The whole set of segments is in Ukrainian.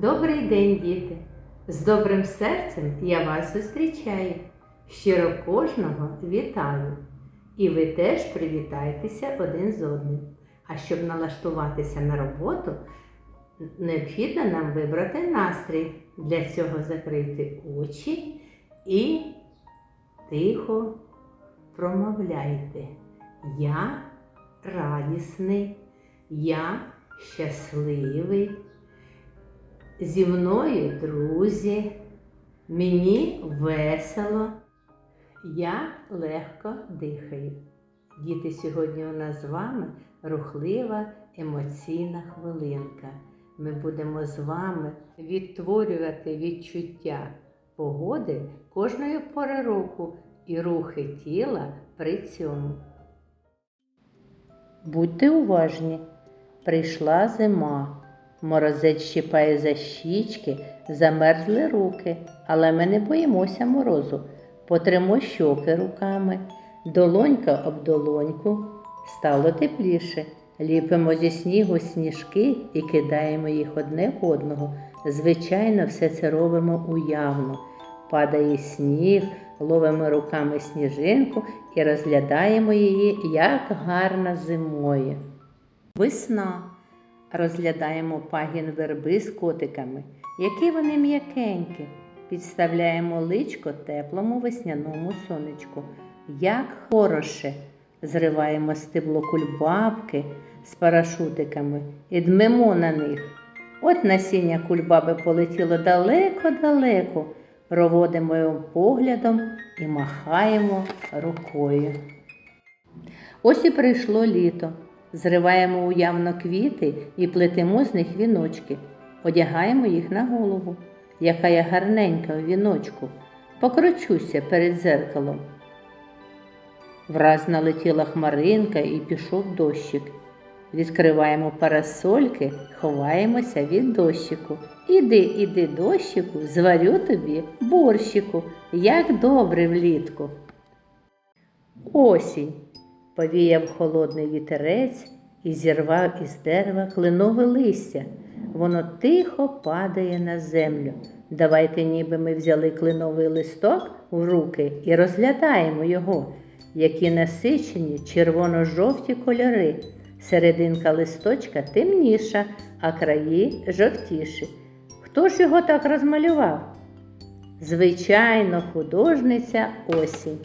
Добрий день, діти! З добрим серцем я вас зустрічаю. Щиро кожного вітаю. І ви теж привітайтеся один з одним. А щоб налаштуватися на роботу, необхідно нам вибрати настрій. Для цього закрити очі і тихо промовляйте. Я радісний, я щасливий. Зі мною друзі, мені весело, я легко дихаю. Діти, сьогодні у нас з вами рухлива емоційна хвилинка. Ми будемо з вами відтворювати відчуття погоди кожної пори року і рухи тіла при цьому. Будьте уважні, прийшла зима. Морозець щипає за щічки, замерзли руки, але ми не боїмося морозу. Потримо щоки руками, долонька об долоньку, стало тепліше. Ліпимо зі снігу сніжки і кидаємо їх одне в одного. Звичайно, все це робимо уявно. Падає сніг, ловимо руками сніжинку і розглядаємо її, як гарно зимою. Весна. Розглядаємо пагін верби з котиками, які вони м'якенькі. Підставляємо личко теплому весняному сонечку. Як хороше. Зриваємо стебло кульбабки з парашутиками і дмемо на них. От насіння кульбаби полетіло далеко-далеко. Проводимо його поглядом і махаємо рукою. Ось і прийшло літо. Зриваємо уявно квіти і плетемо з них віночки, одягаємо їх на голову, яка я гарненька у віночку, покручуся перед зеркалом. Враз налетіла хмаринка і пішов дощик. Відкриваємо парасольки, ховаємося від дощику. Іди, іди, дощику, зварю тобі борщику, як добре влітку. Осінь повіяв холодний вітерець і зірвав із дерева кленове листя. Воно тихо падає на землю. Давайте, ніби ми взяли кленовий листок в руки і розглядаємо його, які насичені червоно-жовті кольори. Серединка листочка темніша, а краї жовтіші. Хто ж його так розмалював? Звичайно, художниця осінь.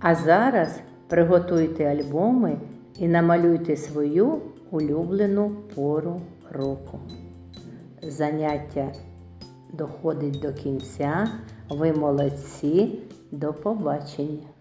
А зараз приготуйте альбоми і намалюйте свою улюблену пору року. Заняття доходить до кінця. Ви молодці. До побачення!